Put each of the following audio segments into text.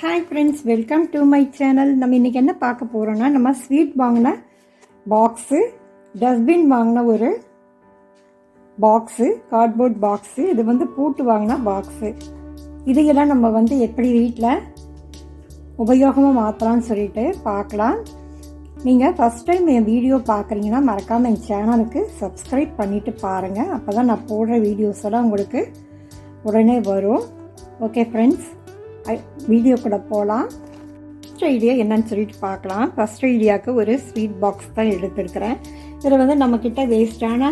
Hi friends welcome to my channel நம்ம இன்றைக்கி என்ன பார்க்க போகிறோன்னா நம்ம ஸ்வீட் வாங்கின பாக்ஸு டஸ்ட்பின் வாங்கின ஒரு பாக்ஸு கார்ட்போர்ட் பாக்ஸு இது வந்து பூட்டு வாங்கின பாக்ஸு இதையெல்லாம் நம்ம வந்து எப்படி வீட்டில் உபயோகமாக மாற்றலாம்னு சொல்லிட்டு பார்க்கலாம். நீங்கள் ஃபஸ்ட் டைம் என் வீடியோ பார்க்குறீங்கன்னா மறக்காமல் என் சேனலுக்கு சப்ஸ்கிரைப் பண்ணிவிட்டு பாருங்கள் அப்போ தான் நான் போடுற வீடியோஸ் எல்லாம் உங்களுக்கு உடனே வரும். ஓகே ஃப்ரெண்ட்ஸ் வீடியோ கூட போகலாம் ஃபஸ்ட் ஐடியா என்னன்னு சொல்லிட்டு பார்க்கலாம். ஃபஸ்ட் ஐடியாவுக்கு ஒரு ஸ்வீட் பாக்ஸ் தான் எடுத்துருக்கிறேன். இதில் வந்து நம்மக்கிட்ட வேஸ்டான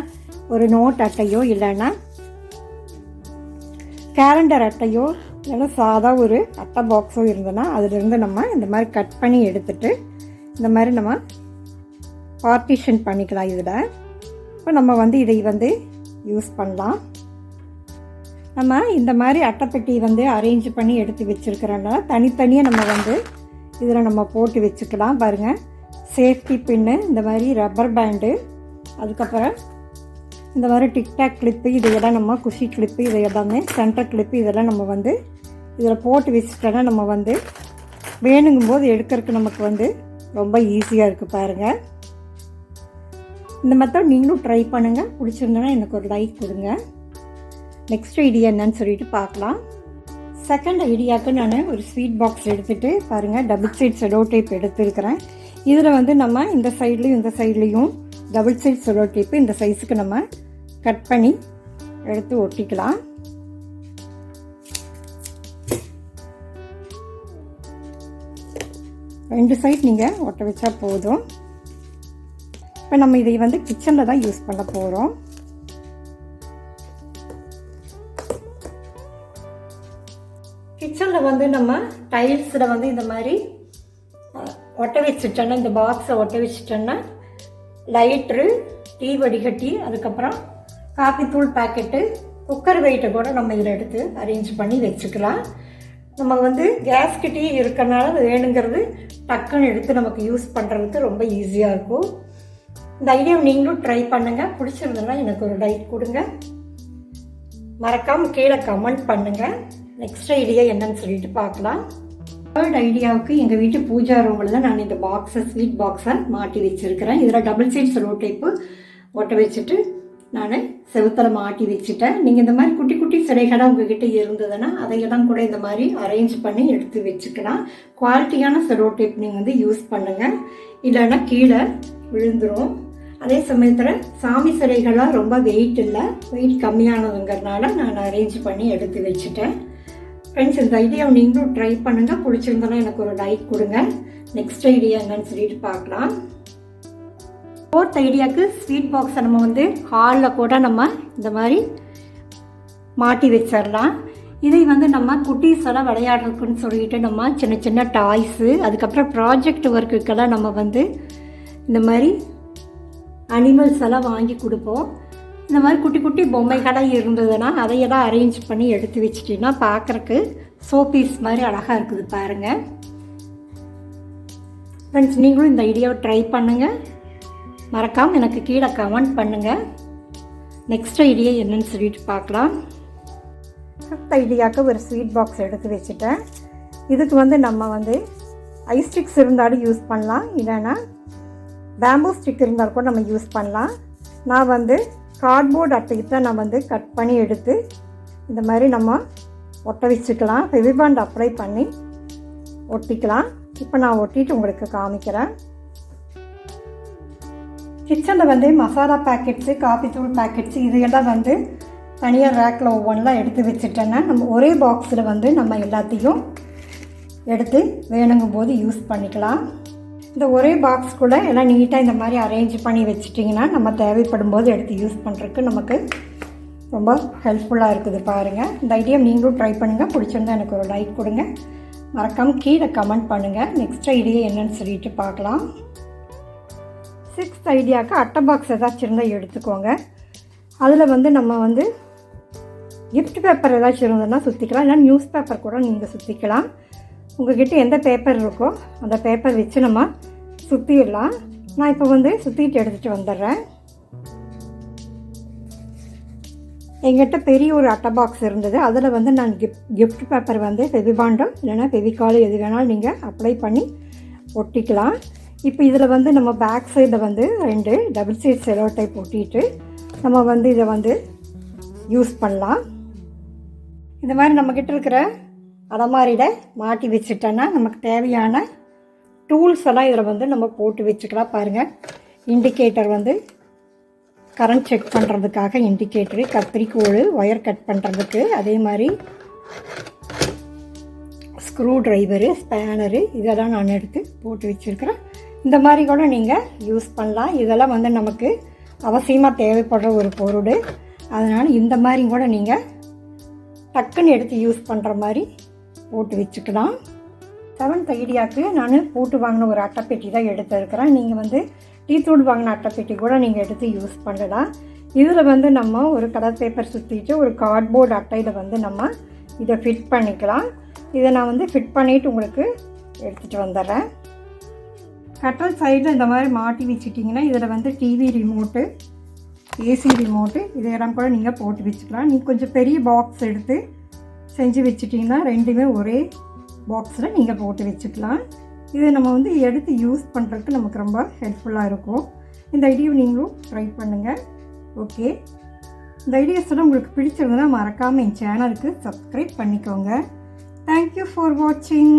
ஒரு நோட் அட்டையோ இல்லைன்னா கேலண்டர் அட்டையோ இல்லைன்னா சாதா ஒரு அட்டை பாக்ஸோ இருந்ததுன்னா அதிலிருந்து நம்ம இந்த மாதிரி கட் பண்ணி எடுத்துட்டு இந்த மாதிரி நம்ம பார்ட்டிஷன் பண்ணிக்கலாம் இதில். இப்போ நம்ம வந்து இதை வந்து யூஸ் பண்ணலாம். நம்ம இந்த மாதிரி அட்டைப்பெட்டி வந்து அரேஞ்ச் பண்ணி எடுத்து வச்சுருக்கிறனால தனித்தனியாக நம்ம வந்து இதில் நம்ம போட்டு வச்சுக்கலாம் பாருங்கள் சேஃப்டி பின்னு இந்த மாதிரி ரப்பர் பேண்டு அதுக்கப்புறம் இந்த மாதிரி டிக்டாக் கிளிப்பு இதையெல்லாம் நம்ம குஷி கிளிப்பு இதை எல்லாமே சென்டர் கிளிப்பு இதெல்லாம் நம்ம வந்து இதில் போட்டு வச்சுட்டோன்னா நம்ம வந்து வேணுங்கும் போது எடுக்கிறதுக்கு நமக்கு வந்து ரொம்ப ஈஸியாக இருக்குது பாருங்கள் இந்த மெத்தட் நீங்களும் ட்ரை பண்ணுங்கள் பிடிச்சிருந்தோன்னா எனக்கு ஒரு லைக் கொடுங்க. நெக்ஸ்ட் ஐடியா என்னன்னு சொல்லிட்டு பார்க்கலாம். செகண்ட் ஐடியாவுக்கு நான் ஒரு ஸ்வீட் பாக்ஸ் எடுத்துகிட்டு பாருங்கள் டபுள் சைட் செலோ டேப் எடுத்துருக்கிறேன். இதில் வந்து நம்ம இந்த சைட்லேயும் இந்த சைட்லேயும் டபுள் சைட் செலோ டேப்பு இந்த சைஸுக்கு நம்ம கட் பண்ணி எடுத்து ஒட்டிக்கலாம். ரெண்டு சைட் நீங்கள் ஒட்ட வச்சா போதும். இப்போ நம்ம இதை வந்து கிச்சனில் தான் யூஸ் பண்ண போகிறோம் வந்து நம்ம டைல்ஸில் வந்து இந்த மாதிரி ஒட்ட வச்சுட்டோன்னா இந்த பாக்ஸை ஒட்ட வச்சுட்டோன்னா லைட்ரு டீ வடிகட்டி அதுக்கப்புறம் காஃபி தூள் பேக்கெட்டு குக்கர் வெயிட்டை கூட நம்ம இதில் எடுத்து அரேஞ்ச் பண்ணி வச்சுக்கலாம். நம்ம வந்து கேஸ் கிட்டே இருக்கறனால வேணுங்கிறது டக்குன்னு எடுத்து நமக்கு யூஸ் பண்ணுறதுக்கு ரொம்ப ஈஸியாக இருக்கும். இந்த ஐடியாவை நீங்களும் ட்ரை பண்ணுங்கள் பிடிச்சிருந்ததுன்னா எனக்கு ஒரு லைக் கொடுங்க. மறக்காமல் கீழே கமெண்ட் பண்ணுங்கள் நெக்ஸ்ட் ஐடியா என்னன்னு சொல்லிட்டு பார்க்கலாம். தேர்ட் ஐடியாவுக்கு எங்கள் வீட்டு பூஜா ரூமில் தான் நான் இந்த பாக்ஸை ஸ்வீட் பாக்ஸை மாட்டி வச்சுருக்கிறேன். இதில் டபுள் சைட் செலோ டைப்பு ஒட்ட வச்சுட்டு நான் செவுத்தில் மாட்டி வச்சுட்டேன். நீங்கள் இந்த மாதிரி குட்டி குட்டி சிலைகளாக உங்ககிட்ட இருந்ததுன்னா அதையெல்லாம் கூட இந்த மாதிரி அரேஞ்ச் பண்ணி எடுத்து வச்சுக்கலாம். குவாலிட்டியான செலோ டேப் நீங்கள் வந்து யூஸ் பண்ணுங்கள் இல்லைன்னா கீழே விழுந்துடும் அதே சமயத்தில் சாமி சிலைகளாக ரொம்ப வெயிட் இல்லை வெயிட் கம்மியானதுங்கிறதுனால நான் அரேஞ்ச் பண்ணி எடுத்து வச்சுட்டேன். ஃப்ரெண்ட்ஸ் இந்த ஐடியாவை நீங்களும் ட்ரை பண்ணுங்கள் பிடிச்சிருந்தோன்னா எனக்கு ஒரு லைக் கொடுங்க. நெக்ஸ்ட் ஐடியா என்னன்னு சொல்லிட்டு பார்க்கலாம். ஃபோர்த் ஐடியாவுக்கு ஸ்வீட் பாக்ஸை நம்ம வந்து ஹாலில் கூட நம்ம இந்த மாதிரி மாட்டி வச்சிடலாம். இதை வந்து நம்ம குட்டீஸ் எல்லாம் விளையாடுறதுக்குன்னு சொல்லிட்டு நம்ம சின்ன சின்ன டாய்ஸு அதுக்கப்புறம் ப்ராஜெக்ட் ஒர்க்குக்கெல்லாம் நம்ம வந்து இந்த மாதிரி அனிமல்ஸ் எல்லாம் வாங்கி கொடுப்போம். இந்த மாதிரி குட்டி குட்டி பொம்மைகளாக இருந்ததுன்னா அதையெல்லாம் அரேஞ்ச் பண்ணி எடுத்து வச்சிட்டிங்கன்னா பார்க்குறக்கு சோப்பீஸ் மாதிரி அழகாக இருக்குது பாருங்கள் ஃப்ரெண்ட்ஸ் நீங்களும் இந்த ஐடியாவை ட்ரை பண்ணுங்கள் மறக்காமல் எனக்கு கீழே கமெண்ட் பண்ணுங்கள் நெக்ஸ்ட் ஐடியா என்னன்னு சொல்லிட்டு பார்க்கலாம். ஃபிஃப்த் ஐடியாவுக்கு ஒரு ஸ்வீட் பாக்ஸ் எடுத்து வச்சுட்டேன். இதுக்கு வந்து நம்ம வந்து ஐஸ் ஸ்டிக்ஸ் இருந்தாலும் யூஸ் பண்ணலாம். இல்லைன்னா பேம்பூ ஸ்டிக் இருந்தாலும் கூட நம்ம யூஸ் பண்ணலாம். நான் வந்து கார்ட்போர்ட் அட்டைக்கு தான் நான் வந்து கட் பண்ணி எடுத்து இந்த மாதிரி நம்ம ஒட்ட வச்சுக்கலாம். ஃபெவிபாண்ட் அப்ளை பண்ணி ஒட்டிக்கலாம். இப்போ நான் ஒட்டிட்டு உங்களுக்கு காமிக்கிறேன். கிச்சனில் வந்து மசாலா பேக்கெட்ஸு காஃபி தூள் பேக்கெட்ஸு இதையெல்லாம் வந்து தனியாக ரேக்கில் ஒவ்வொன்றா எடுத்து வச்சுட்டேன்னா நம்ம ஒரே பாக்ஸில் வந்து நம்ம எல்லாத்தையும் எடுத்து வேணுங்கும் போது யூஸ் பண்ணிக்கலாம். இந்த ஒரே பாக்ஸ் கூட எல்லாம் நீட்டாக இந்த மாதிரி அரேஞ்ச் பண்ணி வச்சிட்டிங்கன்னா நம்ம தேவைப்படும் போது எடுத்து யூஸ் பண்ணுறதுக்கு நமக்கு ரொம்ப ஹெல்ப்ஃபுல்லாக இருக்குது பாருங்கள் இந்த ஐடியா நீங்களும் ட்ரை பண்ணுங்கள் பிடிச்சிருந்தா எனக்கு ஒரு லைக் கொடுங்க. மறக்காமல் கீழே கமெண்ட் பண்ணுங்கள் நெக்ஸ்ட் ஐடியா என்னன்னு சொல்லிட்டு பார்க்கலாம். சிக்ஸ்த் ஐடியாவுக்கு அட்டை பாக்ஸ் ஏதாச்சும் இருந்தால் எடுத்துக்கோங்க. அதில் வந்து நம்ம வந்து கிஃப்ட் பேப்பர் ஏதாச்சும் இருந்ததுன்னா சுற்றிக்கலாம் இல்லை நியூஸ் பேப்பர் கூட நீங்கள் சுற்றிக்கலாம் உங்கள்கிட்ட எந்த பேப்பர் இருக்கோ அந்த பேப்பர் வச்சு நம்ம சுற்றிடலாம் நான் இப்போ வந்து சுற்றிட்டு எடுத்துகிட்டு வந்துடுறேன். எங்கிட்ட பெரிய ஒரு அட்டை பாக்ஸ் இருந்தது. அதில் வந்து நான் கிஃப்ட் கிஃப்ட் பேப்பர் வந்து பெவிபாண்டம் இல்லைன்னா ஃபெவிகால் எது வேணாலும் நீங்கள் அப்ளை பண்ணி ஒட்டிக்கலாம். இப்போ இதில் வந்து நம்ம பேக் சைடில் வந்து ரெண்டு டபுள் சைட் செலோ டைப் ஒட்டிட்டு நம்ம வந்து இதை வந்து யூஸ் பண்ணலாம். இந்த மாதிரி நம்மக்கிட்ட இருக்கிற அலமாரியில் மாட்டி வச்சுட்டோன்னா நமக்கு தேவையான டூல்ஸ் எல்லாம் இதில் வந்து நம்ம போட்டு வச்சுக்கலாம் பாருங்கள் இண்டிகேட்டர் வந்து கரண்ட் செக் பண்ணுறதுக்காக இண்டிகேட்டரு கத்திரிக்கோள் ஒயர் கட் பண்ணுறதுக்கு அதே மாதிரி ஸ்க்ரூ ட்ரைவரு ஸ்பேனரு இதெல்லாம் நான் எடுத்து போட்டு வச்சுருக்கிறேன். இந்த மாதிரி கூட நீங்கள் யூஸ் பண்ணலாம். இதெல்லாம் வந்து நமக்கு அவசியமாக தேவைப்படுற ஒரு பொருள் அதனால் இந்த மாதிரி கூட நீங்கள் டக்குன்னு எடுத்து யூஸ் பண்ணுற மாதிரி போட்டு வச்சுக்கலாம். செவன்த் ஐடியாவுக்கு நான் போட்டு வாங்கின ஒரு அட்டைப்பெட்டி தான் எடுத்துருக்கிறேன். நீங்கள் வந்து டீ தூள் வாங்கின அட்டைப்பெட்டி கூட நீங்கள் எடுத்து யூஸ் பண்ணலாம். இதில் வந்து நம்ம ஒரு கலர் பேப்பர் சுற்றிட்டு ஒரு கார்ட்போர்டு அட்டையில் வந்து நம்ம இதை ஃபிட் பண்ணிக்கலாம். இதை நான் வந்து ஃபிட் பண்ணிவிட்டு உங்களுக்கு எடுத்துகிட்டு வந்துடுறேன். கட்டல் சைடில் இந்த மாதிரி மாட்டி வச்சுட்டிங்கன்னா இதில் வந்து டிவி ரிமோட்டு ஏசி ரிமோட்டு இதெல்லாம் கூட நீங்கள் போட்டு வச்சுக்கலாம். நீங்கள் கொஞ்சம் பெரிய பாக்ஸ் எடுத்து செஞ்சு வச்சுட்டிங்கன்னா ரெண்டுமே ஒரே பாக்ஸில் நீங்கள் போட்டு வச்சுக்கலாம். இது நம்ம வந்து எடுத்து யூஸ் பண்ணுறதுக்கு நமக்கு ரொம்ப ஹெல்ப்ஃபுல்லாக இருக்கும். இந்த ஐடியாவை நீங்களும் ட்ரை பண்ணுங்கள் ஓகே இந்த ஐடியாஸ் எல்லாம் உங்களுக்கு பிடிச்சிருந்ததுன்னா மறக்காமல் என் சேனலுக்கு சப்ஸ்கிரைப் பண்ணிக்கோங்க. தேங்க்யூ ஃபார் வாட்சிங்